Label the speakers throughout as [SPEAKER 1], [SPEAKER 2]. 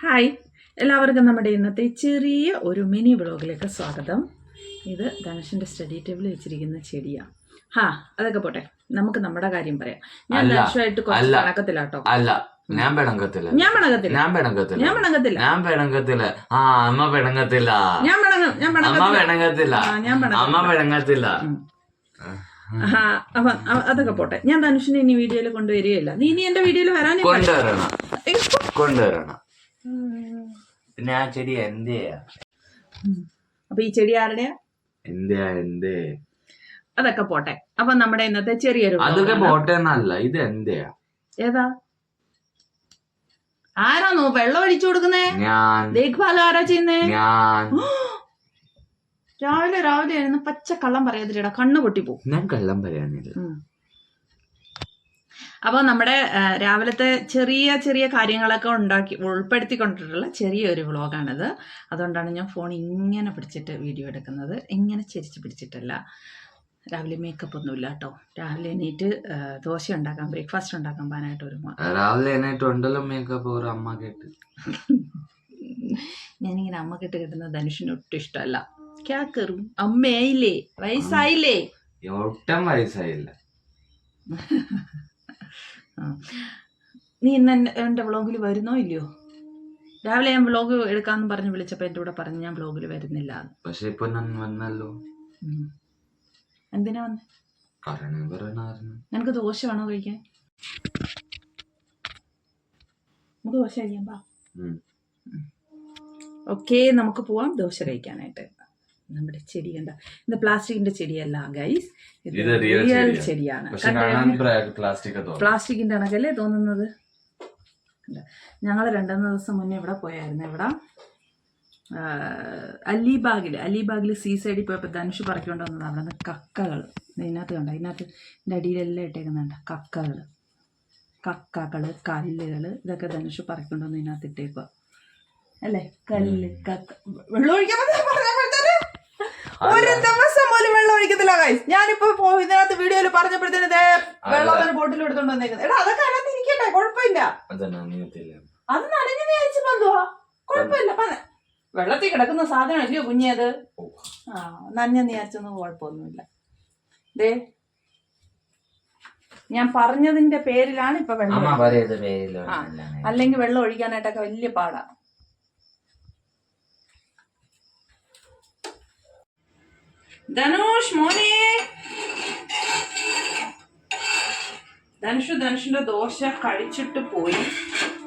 [SPEAKER 1] Hi എല്ലാവർക്കും നമ്മുടെ ഇന്നത്തെ ചെറിയ ഒരു മിനി വ്ളോഗിലേക്ക് സ്വാഗതം. ഇത് ധനുഷിന്റെ സ്റ്റഡി ടേബിൾ വെച്ചിരിക്കുന്ന ചെടിയാണ് ഹാ അതൊക്കെ പോട്ടെ. നമുക്ക് നമ്മുടെ കാര്യം പറയാം. ഞാൻ ധനുഷുമായിട്ട് കുറച്ച്. കണക്കത്തിലാട്ടോ
[SPEAKER 2] അല്ല ഞാൻ പിണങ്ങത്തില്ല
[SPEAKER 1] ഞാൻ പിണങ്ങത്തില്ല
[SPEAKER 2] ഞാൻ പിണങ്ങത്തില്ല
[SPEAKER 1] ഞാൻ പിണങ്ങത്തില്ല
[SPEAKER 2] ഞാൻ പിണങ്ങത്തില്ല ആ അമ്മ പിണങ്ങത്തില്ല
[SPEAKER 1] ഞാൻ
[SPEAKER 2] അമ്മ
[SPEAKER 1] പിണങ്ങത്തില്ല
[SPEAKER 2] അമ്മ
[SPEAKER 1] പിണങ്ങത്തില്ല അപ്പം അതൊക്കെ പോട്ടെ. ഞാൻ ധനുഷിനെ ഇനി വീഡിയോയിൽ കൊണ്ടുവരികയില്ല. നീ ഇനി എന്റെ വീഡിയോയിൽ വരാനേ പാടില്ല.
[SPEAKER 2] കൊണ്ടുവരണം കൊണ്ടുവരണം. പിന്നെ ആ ചെടി എന്റെയാ.
[SPEAKER 1] അപ്പൊ ഈ ചെടി ആരുടെയാ?
[SPEAKER 2] എന്റെയാ എന്റെ
[SPEAKER 1] അതൊക്കെ പോട്ടെ. അപ്പൊ നമ്മുടെ ഇന്നത്തെ ചെറിയൊരു
[SPEAKER 2] അതൊക്കെ. പോട്ടെ എന്നല്ല ഇത് എന്റെയാ
[SPEAKER 1] ഏതാ? ആരാന്നോ വെള്ളം ഒഴിച്ചു കൊടുക്കുന്നേ?
[SPEAKER 2] ഞാൻ.
[SPEAKER 1] ദേഖ്ഭാൽ ആരാ ചെയ്യുന്നേ?
[SPEAKER 2] ഞാൻ.
[SPEAKER 1] രാവിലെ രാവിലെ ആയിരുന്നു. പച്ച കള്ളം പറയാതിരിടാ കണ്ണു പൊട്ടിപ്പോ
[SPEAKER 2] ഞാൻ കള്ളം പറയാനില്ല.
[SPEAKER 1] അപ്പോൾ നമ്മുടെ രാവിലത്തെ ചെറിയ ചെറിയ കാര്യങ്ങളൊക്കെ ഉണ്ടാക്കി ഉൾപ്പെടുത്തിക്കൊണ്ടിട്ടുള്ള ചെറിയൊരു വ്ളോഗാണിത്. അതുകൊണ്ടാണ് ഞാൻ ഫോൺ ഇങ്ങനെ പിടിച്ചിട്ട് വീഡിയോ എടുക്കുന്നത്. ഇങ്ങനെ ചിരിച്ച് പിടിച്ചിട്ടല്ല. രാവിലെ മേക്കപ്പ് ഒന്നുമില്ല കേട്ടോ. രാവിലെ എണീറ്റ് ദോശ ഉണ്ടാക്കാൻ ബ്രേക്ക്ഫാസ്റ്റ് ഉണ്ടാക്കാൻ പോകാനായിട്ട് ഒരു
[SPEAKER 2] രാവിലെ ഉണ്ടല്ലോ മേക്കപ്പ് ഒരു അമ്മ കേട്ട്.
[SPEAKER 1] ഞാനിങ്ങനെ അമ്മ കെട്ട് കിട്ടുന്ന ധനുഷിന് ഒട്ടും ഇഷ്ടമല്ല. ക്യാ കറും? അമ്മയായില്ലേ? വയസ്സായില്ലേ?
[SPEAKER 2] ഒട്ടും വയസ്സായില്ല.
[SPEAKER 1] നീ ഇന്ന് എന്റെ വ്ളോഗിൽ വരുന്നോ ഇല്ലയോ? രാവിലെ ഞാൻ വ്ളോഗ് എടുക്കാമെന്ന് പറഞ്ഞ് വിളിച്ചപ്പോൾ എന്റെ കൂടെ പറഞ്ഞു ഞാൻ വ്ളോഗിൽ വരുന്നില്ല.
[SPEAKER 2] പക്ഷേ ഇപ്പൊ വന്നല്ലോ.
[SPEAKER 1] എന്തിനാ വന്നേ? നിനക്ക് ദോശ വേണോ കഴിക്കാൻ? നമുക്ക് ദോശ കഴിക്കാം പാ ഓക്കെ നമുക്ക് പോവാം ദോശ കഴിക്കാനായിട്ട്. നമ്മുടെ ചെടി കണ്ട ഇത് പ്ലാസ്റ്റിക്കിന്റെ ചെടിയല്ല ഗൈസ് ഇത് റിയൽ
[SPEAKER 2] ചെടിയാ.
[SPEAKER 1] ചെടിയാണ്. പ്ലാസ്റ്റിക്കിന്റെ കണക്കല്ലേ തോന്നുന്നത്? ഞങ്ങൾ രണ്ടുമൂന്ന് ദിവസം മുന്നേ ഇവിടെ പോയായിരുന്നു. ഇവിടെ അലിബാഗിൽ അലിബാഗിൽ സീ സൈഡിൽ പോയപ്പോൾ ധനുഷ് പറിക്കൊണ്ട് വന്നത്. അവിടെ നിന്ന് കക്കകൾ ഇതിനകത്ത് കണ്ട? ഇതിനകത്ത് ഇതിന്റെ അടിയിലെല്ലാം ഇട്ടേക്കുന്നുണ്ട് കക്കകൾ കക്കകൾ കല്ലുകൾ ഇതൊക്കെ ധനുഷ് പറിക്കൊണ്ട് വന്ന് ഇതിനകത്ത് ഇട്ടേക്കുക അല്ലേ? കല്ല് കക്ക. വെള്ളം ഒഴിക്കാൻ ഒരു ദിവസം പോലും വെള്ളം ഒഴിക്കത്തില്ല ഗൈസ് ഞാനിപ്പോ ഇതിനകത്ത് വീഡിയോയിൽ പറഞ്ഞപ്പോഴത്തേന് വെള്ളം ഒരു ബോട്ടിൽ എടുത്തോണ്ട് വന്നേക്കുന്നത്. എടാ അതൊക്കെ അതിനകത്ത് ഇരിക്കട്ടെ കുഴപ്പമില്ല. അത് നനഞ്ഞു വിചാരിച്ചു ബന്ധുവാ. കുഴപ്പമില്ല. വെള്ളത്തിൽ കിടക്കുന്ന സാധനം അല്ലയോ കുഞ്ഞത്
[SPEAKER 2] ഓ.
[SPEAKER 1] ആ നനഞ്ഞെന്ന് വിചാരിച്ചൊന്നും കുഴപ്പമൊന്നുമില്ല. ദേ ഞാൻ പറഞ്ഞതിന്റെ പേരിലാണ് ഇപ്പൊ വെള്ളം. അല്ലെങ്കിൽ വെള്ളം ഒഴിക്കാനായിട്ടൊക്കെ വലിയ പാടാ. ധനുഷ് മോനെ. ധനുഷ് ധനുഷിന്റെ ദോശ കഴിച്ചിട്ട് പോയി.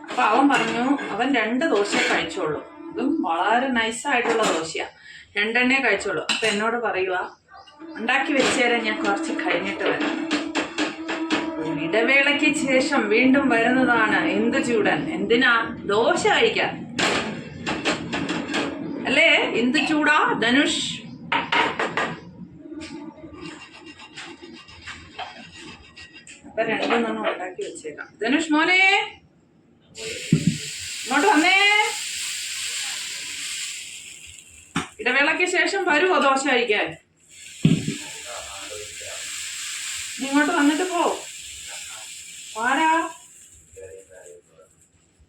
[SPEAKER 1] അപ്പൊ അവൻ പറഞ്ഞു അവൻ രണ്ട് ദോശ കഴിച്ചോളൂ. ഇതും വളരെ നൈസായിട്ടുള്ള ദോശയാ. രണ്ടെണ്ണേ കഴിച്ചോളൂ. അപ്പൊ എന്നോട് പറയുക ഉണ്ടാക്കി വെച്ചേരാൻ ഞാൻ കുറച്ച് കഴിഞ്ഞിട്ട് വരാം. ഇടവേളയ്ക്ക് ശേഷം വീണ്ടും വരുന്നതാണ് എന്ത് ചൂടൻ? എന്തിനാ ദോശ കഴിക്കാൻ? അല്ലേ? എന്ത് ചൂടാ ധനുഷ്? അപ്പൊ രണ്ടെണ്ണം ഉണ്ടാക്കി വെച്ചേക്കാം. ധനുഷ് മോനെ. ഇങ്ങോട്ട് വന്നേ. ഇടവേളയ്ക്ക് ശേഷം വരുമോ ദോശ കഴിക്കാൻ? ഇങ്ങോട്ട് വന്നിട്ട് പോ. ആരാ?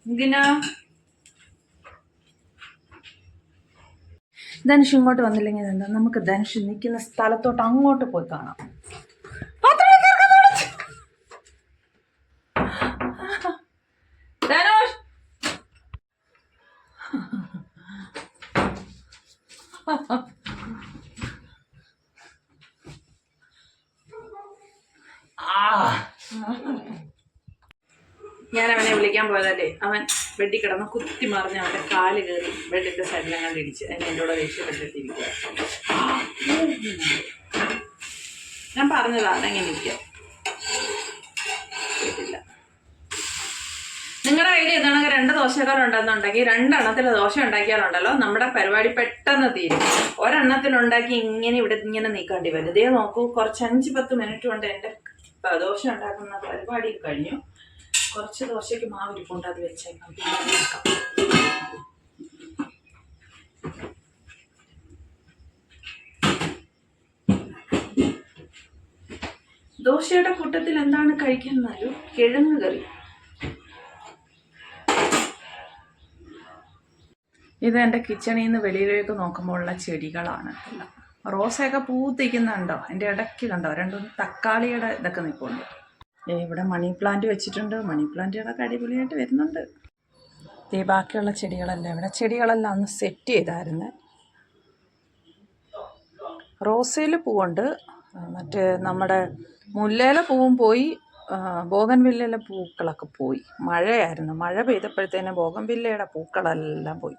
[SPEAKER 1] എന്തിനാ? ധനുഷ് ഇങ്ങോട്ട് വന്നില്ലെങ്കിൽ എന്താ? നമുക്ക് ധനുഷ് നിൽക്കുന്ന സ്ഥലത്തോട്ട് അങ്ങോട്ട് പോയി കാണാം. ഞാൻ അവനെ വിളിക്കാൻ പോയതല്ലേ? അവൻ ബെഡിൽ കിടന്ന് കുത്തി മറിഞ്ഞ് അവന്റെ കാൽ കയറി ബെഡിന്റെ സൈഡിലും കണ്ട് ഇടിച്ച് അതിന് എന്റെ കൂടെ രക്ഷപ്പെട്ടിരിക്കുക ഞാൻ പറഞ്ഞതാ അതെങ്ങനെ ഇരിക്കുക കേട്ടില്ല. നിങ്ങളുടെ കയ്യിൽ ഇതാണെങ്കിൽ രണ്ട് ദോശക്കാരുണ്ടെന്നുണ്ടെങ്കിൽ രണ്ടെണ്ണത്തിൽ ദോശ ഉണ്ടാക്കിയാലുണ്ടല്ലോ നമ്മുടെ പരിപാടി പെട്ടെന്ന് തീരും. ഒരെണ്ണത്തിലുണ്ടാക്കി ഇങ്ങനെ ഇവിടെ ഇങ്ങനെ നീക്കേണ്ടി വരും. ഇതേ നോക്കൂ കുറച്ച് അഞ്ച് പത്ത് മിനിറ്റ് കൊണ്ട് എന്റെ ദോശ ഉണ്ടാക്കുന്ന പരിപാടി കഴിഞ്ഞു. കുറച്ച് ദോശയ്ക്ക് മാവ് ഇരിപ്പുണ്ട് അത് വെച്ചേക്കാം. ദോശയുടെ കൂട്ടത്തിൽ എന്താണ് കഴിക്കുന്നൊരു കിഴങ്ങ് കറി. ഇത് എന്റെ കിച്ചണിൽ നിന്ന് വെളിയിലേക്ക് നോക്കുമ്പോഴുള്ള ചെടികളാണ്. എല്ലാം റോസയൊക്കെ പൂത്തിക്കുന്നുണ്ടോ എന്റെ ഇടയ്ക്ക് കണ്ടോ? രണ്ടും തക്കാളിയുടെ ഇതൊക്കെ നിൽപ്പുണ്ട്. ഇവിടെ മണി പ്ലാന്റ് വെച്ചിട്ടുണ്ട്. മണി പ്ലാന്റുകളൊക്കെ അടിപൊളിയായിട്ട് വരുന്നുണ്ട്. ഈ ബാക്കിയുള്ള ചെടികളെല്ലാം ഇവിടെ. ചെടികളെല്ലാം ഒന്ന് സെറ്റ് ചെയ്തായിരുന്നു. റോസയിൽ പൂവുണ്ട്. മറ്റേ നമ്മുടെ മുല്ലയിലെ പൂവും പോയി. ബോഗൻവില്ലയിലെ പൂക്കളൊക്കെ പോയി. മഴയായിരുന്നു. മഴ പെയ്തപ്പോഴത്തേന് ബോഗൻവില്ലയുടെ പൂക്കളെല്ലാം പോയി.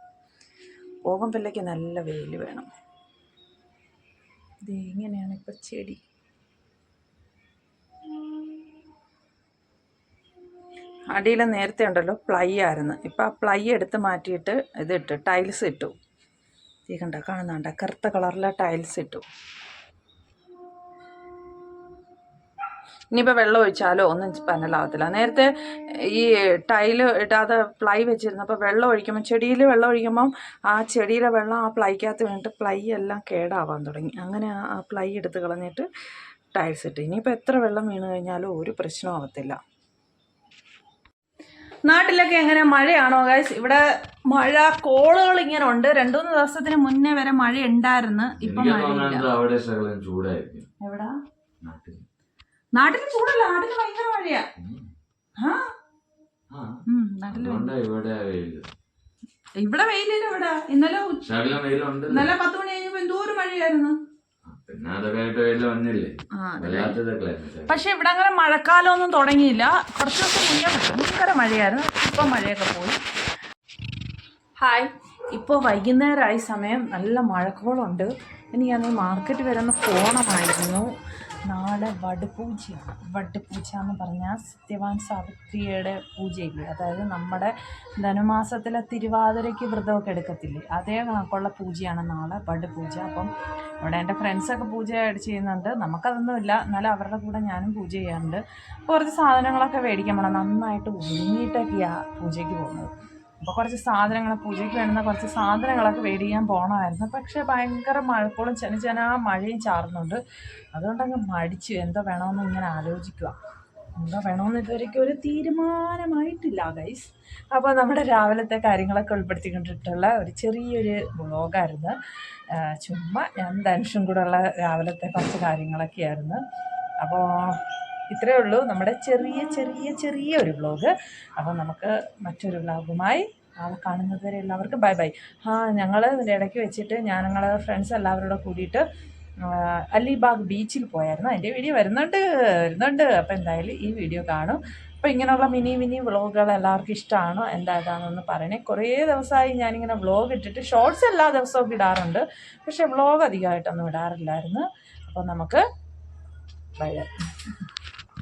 [SPEAKER 1] ബോഗൻവില്ലയ്ക്ക് നല്ല വെയിൽ വേണം. ഇത് ഇങ്ങനെയാണ് ഇപ്പോൾ ചെടി. അടിയിൽ നേരത്തെ ഉണ്ടല്ലോ പ്ലൈ ആയിരുന്നു. ഇപ്പം ആ പ്ലൈ എടുത്ത് മാറ്റിയിട്ട് ഇതിട്ട് ടൈൽസ് ഇട്ടു. ഈ കണ്ട കാണുന്നുണ്ട കറുത്ത കളറിലെ ടൈൽസ് ഇട്ടു. ഇനിയിപ്പോൾ വെള്ളം ഒഴിച്ചാലോ ഒന്നും പനലാവത്തില്ല നേരത്തെ ഈ ടൈൽ ഇടാതെ പ്ലൈ വെച്ചിരുന്നപ്പോൾ വെള്ളം ഒഴിക്കുമ്പോൾ ചെടിയിൽ വെള്ളം ഒഴിക്കുമ്പം ആ ചെടിയിലെ വെള്ളം ആ പ്ലൈക്കകത്ത് വീണിട്ട് പ്ലൈ എല്ലാം കേടാവാൻ തുടങ്ങി. അങ്ങനെ ആ- പ്ലൈ എടുത്ത് കളഞ്ഞിട്ട് ടൈൽസ് ഇട്ട്. ഇനിയിപ്പോൾ എത്ര വെള്ളം വീണ് കഴിഞ്ഞാലും ഒരു പ്രശ്നവും ആവത്തില്ല. നാട്ടിലൊക്കെ എങ്ങനെ മഴയാണോ ഗൈസ് ഇവിടെ മഴ കോളുകൾ ഇങ്ങനെ ഉണ്ട്. രണ്ടു മൂന്ന് ദിവസത്തിന് മുന്നേ വരെ മഴ ഉണ്ടായിരുന്നു ഇപ്പൊ
[SPEAKER 2] ചൂടായിരിക്കും.
[SPEAKER 1] മഴയില്ല
[SPEAKER 2] തോന്നുന്നത് അവിടെ ശകലം ചൂടായിരിക്കും
[SPEAKER 1] എവിടാ
[SPEAKER 2] നാട്ടിൽ
[SPEAKER 1] നാട്ടിൽ ചൂടല്ല നാട്ടിൽ ഭയങ്കര മഴയാ.
[SPEAKER 2] ഇവിടെ വെയിൽ.
[SPEAKER 1] ഇവിടെ വെയിലില്ല ഇവിടെ. ഇന്നലെ ഇന്നലെ പത്ത് മണി കഴിഞ്ഞപ്പോ മഴയായിരുന്നു. അതെ.
[SPEAKER 2] വല്ലാത്തത് ക്ലൈമറ്റ്
[SPEAKER 1] പക്ഷെ ഇവിടെ അങ്ങനെ മഴക്കാലം ഒന്നും തുടങ്ങിയില്ല. കുറച്ച് ദിവസം മുന്നേ ഭയങ്കര മഴയായിരുന്നു. ഇപ്പൊ മഴയൊക്കെ പോയി. ഹായ്. ഇപ്പോൾ വൈകുന്നേരമായി സമയം. നല്ല മഴക്കോളുണ്ട്. ഞാൻ മാർക്കറ്റ് വരെ ഒന്ന് പോകണമായിരുന്നു നാളെ വടുപൂജയാണ് വടുപൂജ എന്ന് പറഞ്ഞാൽ സത്യവാൻ സാവിത്രിയുടെ പൂജയില്ലേ? അതായത് നമ്മുടെ ധനുമാസത്തിലെ തിരുവാതിരയ്ക്ക് വ്രതമൊക്കെ എടുക്കത്തില്ലേ? അതേ കണക്കുള്ള പൂജയാണ് നാളെ വടുപൂജ അപ്പം ഇവിടെ എന്റെ ഫ്രണ്ട്സൊക്കെ പൂജയായിട്ട് ചെയ്യുന്നുണ്ട്. നമുക്കതൊന്നുമില്ല. എന്നാലും അവരുടെ കൂടെ ഞാനും പൂജ ചെയ്യാറുണ്ട്. കുറച്ച് സാധനങ്ങളൊക്കെ മേടിക്കാൻ പോകണം നന്നായിട്ട് ഒരുങ്ങിയിട്ടൊക്കെയാണ് പൂജയ്ക്ക് പോകുന്നത്. അപ്പോൾ കുറച്ച് സാധനങ്ങൾ പൂജയ്ക്ക് വേണ്ടുന്ന കുറച്ച് സാധനങ്ങളൊക്കെ മേടിക്കാൻ പോകണമായിരുന്നു പക്ഷേ ഭയങ്കര മഴക്കോളും ചെന ചെന മഴയും ചാറുന്നുണ്ട്. അതുകൊണ്ടങ്ങ് മടിച്ചു എന്തോ വേണമെന്ന് ഇങ്ങനെ ആലോചിക്കുക എന്തോ വേണമെന്ന് ഇതുവരെയ്ക്കും ഒരു തീരുമാനമായിട്ടില്ല ഗൈസ് അപ്പോൾ നമ്മുടെ രാവിലത്തെ കാര്യങ്ങളൊക്കെ ഉൾപ്പെടുത്തിക്കൊണ്ടിട്ടുള്ള ഒരു ചെറിയൊരു വ്ളോഗായിരുന്നു. ചുമ്മാ ഞാൻ ധനുഷും കൂടെ ഉള്ള രാവിലത്തെ കുറച്ച് കാര്യങ്ങളൊക്കെയായിരുന്നു. അപ്പോൾ ഇത്രയേ ഉള്ളൂ നമ്മുടെ ചെറിയ ചെറിയ ചെറിയ ഒരു വ്ളോഗ് അപ്പോൾ നമുക്ക് മറ്റൊരു വ്ളോഗുമായി നാളെ കാണുന്നത് വരെ എല്ലാവർക്കും ബൈ ബൈ ആ ഞങ്ങൾ ഇടയ്ക്ക് വെച്ചിട്ട് ഞാൻ ഞങ്ങളുടെ ഫ്രണ്ട്സ് എല്ലാവരോടും കൂടിയിട്ട് അലിബാഗ് ബീച്ചിൽ പോയായിരുന്നു. അതിന്റെ വീഡിയോ വരുന്നുണ്ട് വരുന്നുണ്ട്. അപ്പോൾ എന്തായാലും ഈ വീഡിയോ കാണും. അപ്പോൾ ഇങ്ങനെയുള്ള മിനി മിനി വ്ളോഗുകൾ എല്ലാവർക്കും ഇഷ്ടമാണോ എന്താണെന്ന് പറയണേ. കുറേ ദിവസമായി ഞാനിങ്ങനെ വ്ളോഗ് ഇട്ടിട്ട് ഷോർട്സ് എല്ലാ ദിവസവും ഇടാറുണ്ട്. പക്ഷേ വ്ളോഗ് അധികമായിട്ടൊന്നും ഇടാറില്ലായിരുന്നു. അപ്പോൾ നമുക്ക് ബൈ